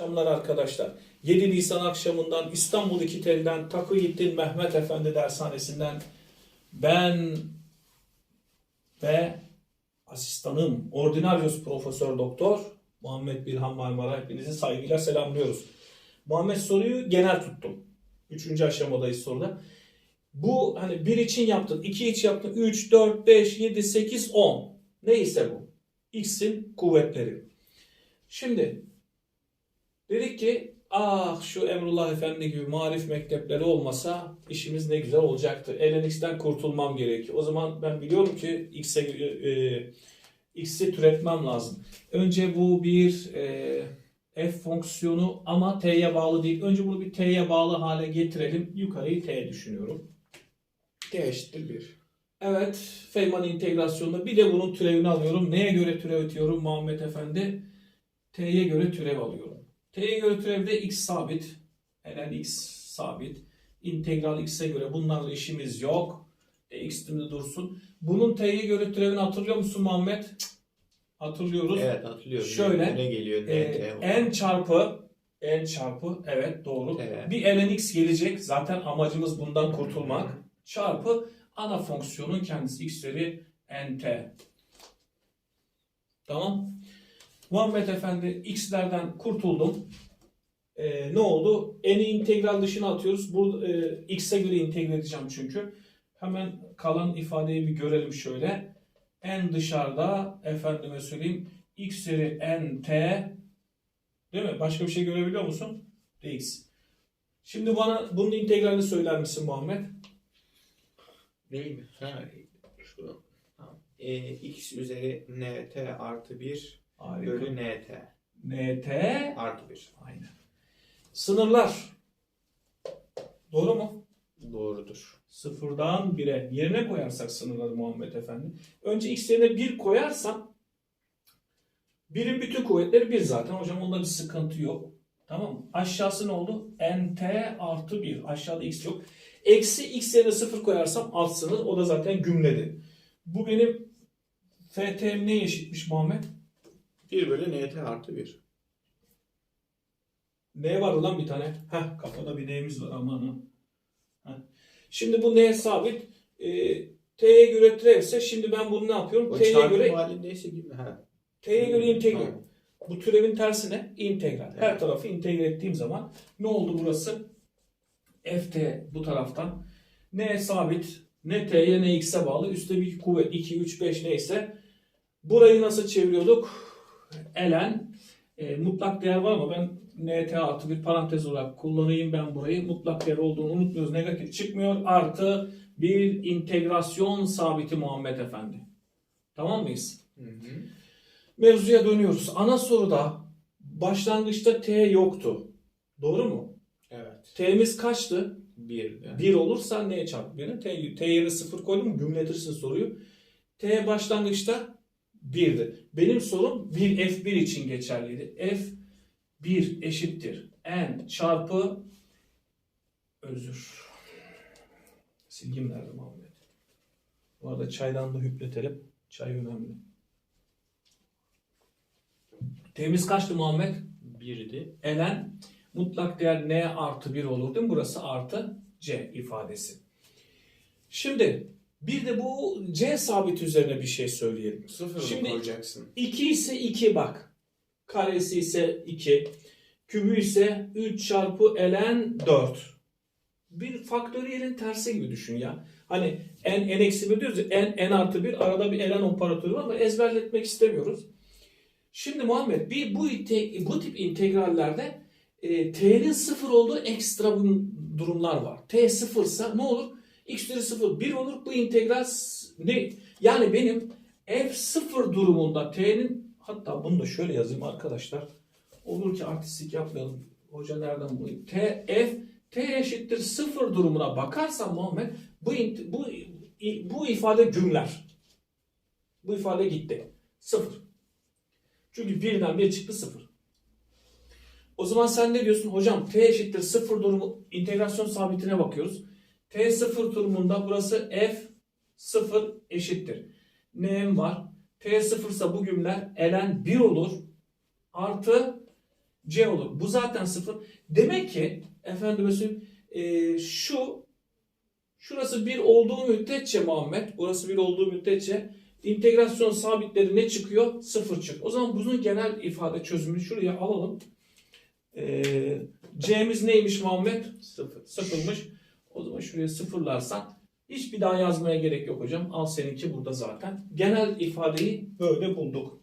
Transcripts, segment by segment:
akşamlar arkadaşlar. 7 Nisan akşamından İstanbul İki Tel'den Takıyettin Mehmet Efendi dershanesinden ben ve asistanım Ordinaryus Profesör Doktor Muhammed Bilhan Marmara hepinizi saygıyla selamlıyoruz. Muhammed soruyu genel tuttum. Üçüncü aşamadayız soruda. Bu hani bir için yaptın, iki için yaptın, 3, 4, 5, 7, 8, 10. Neyse bu. X'in kuvvetleri. Şimdi dedik ki ah şu Emrullah Efendi gibi marif mektepleri olmasa işimiz ne güzel olacaktı. LNX'ten kurtulmam gerekiyor. O zaman ben biliyorum ki X'e e, X'i türetmem lazım. Önce bu bir e, f fonksiyonu ama t'ye bağlı değil. Önce bunu bir t'ye bağlı hale getirelim. Yukarıyı t düşünüyorum. t eşittir 1. Evet, Feynman integrasyonunda bir de bunun türevini alıyorum. Neye göre türev ötüyorum Muhammed Efendi? T'ye göre türev alıyorum. T'ye göre türevde x sabit. ln x sabit. İntegral x'e göre bunlarla işimiz yok. E, x tümde dursun. Bunun t'ye göre türevini hatırlıyor musun Muhammed? Cık, Hatırlıyoruz. Evet hatırlıyorum. Şöyle, Ne geliyor? Ee, NT. n çarpı n çarpı evet doğru. Evet. Bir ln x gelecek. Zaten amacımız bundan kurtulmak. Çarpı ana fonksiyonun kendisi x üzeri nt. Tamam. Muhammed Efendi x'lerden kurtuldum. Ee, ne oldu? N'i integral dışına atıyoruz. Bu e, x'e göre integre edeceğim çünkü. Hemen kalan ifadeyi bir görelim şöyle. n dışarıda efendime söyleyeyim x üzeri nt değil mi? Başka bir şey görebiliyor musun? dx. Şimdi bana bunun integralini söyler misin Muhammed? Değil mi? Ha, şu. Tamam. Ee, x üzeri nt artı 1 Harika. bölü nt nt artı 1. aynen. Sınırlar. Doğru mu? Doğrudur. Sıfırdan 1'e yerine koyarsak sınırları Muhammed Efendi. Önce x yerine 1 koyarsam 1'in bütün kuvvetleri 1 zaten. Hocam onda bir sıkıntı yok. Tamam mı? Aşağısı ne oldu? nt artı 1. Aşağıda x yok. Eksi x yerine 0 koyarsam alt sınır. O da zaten gümledi. Bu benim ft'm neye eşitmiş Muhammed? 1 bölü nt artı 1. N var lan bir tane. Heh kafada bir N'miz var aman ha. Şimdi bu N sabit. E, T'ye göre türevse şimdi ben bunu ne yapıyorum? O T'ye göre halindeyse gibi. Ha. T'ye göre integre. Tamam. Bu türevin tersine integral. Her Evet. tarafı integre ettiğim zaman ne oldu burası? ft bu taraftan n sabit ne t'ye ne x'e bağlı. Üstte bir kuvvet 2, 3, 5 neyse. Burayı nasıl çeviriyorduk? Ln e, mutlak değer var ama ben nt artı bir parantez olarak kullanayım ben burayı. Mutlak değer olduğunu unutmuyoruz. Negatif çıkmıyor. Artı bir integrasyon sabiti Muhammed Efendi. Tamam mıyız? Hı hı. Mevzuya dönüyoruz. Ana soruda başlangıçta t yoktu. Doğru mu? Evet. T'miz kaçtı? 1. 1 olursa neye çarpı 1'e? T, T yerine 0 koydum mu gümletirsin soruyu. T başlangıçta 1'di. Benim sorum 1 F1 için geçerliydi. F1 eşittir. N çarpı özür. Silgim nerede Muhammed? Bu arada çaydan da hüpletelim. Çay önemli. T'miz kaçtı Muhammed? 1'di. ln mutlak değer n artı 1 olur değil mi? Burası artı c ifadesi. Şimdi bir de bu c sabit üzerine bir şey söyleyelim. 0 Şimdi- koyacaksın. 2 ise 2 bak. Karesi ise 2. Kübü ise 3 çarpı ln 4. Bir faktöriyelin tersi gibi düşün ya. Hani n, n eksi 1 diyoruz ya n, n artı 1 arada bir ln operatörü var ama ezberletmek istemiyoruz. Şimdi Muhammed bir bu, bu tip integrallerde e, t'nin sıfır olduğu ekstra durumlar var. t sıfırsa ne olur? X üzeri 0 1 olur. Bu integral ne? Yani benim f sıfır durumunda t'nin hatta bunu da şöyle yazayım arkadaşlar. Olur ki artistik yapmayalım. Hoca nereden bulayım? t f t eşittir sıfır durumuna bakarsam Muhammed bu bu bu ifade gümler. Bu ifade gitti. Sıfır. Çünkü birden bir çıktı sıfır. O zaman sen ne diyorsun? Hocam t eşittir sıfır durumu integrasyon sabitine bakıyoruz. T sıfır durumunda burası f sıfır eşittir. N'm var. t sıfırsa bu gümler ln 1 olur. Artı C olur. Bu zaten sıfır. Demek ki efendime söyleyeyim e, şu şurası bir olduğu müddetçe Muhammed burası bir olduğu müddetçe integrasyon sabitleri ne çıkıyor? Sıfır çık. O zaman bunun genel ifade çözümünü şuraya alalım. E, C'miz neymiş Muhammed? Sıfır. Sıfırmış. O zaman şuraya sıfırlarsan hiç bir daha yazmaya gerek yok hocam. Al seninki burada zaten. Genel ifadeyi böyle bulduk.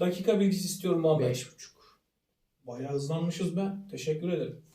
Dakika bilgisi istiyorum. Beş buçuk. Bayağı hızlanmışız be. Teşekkür ederim.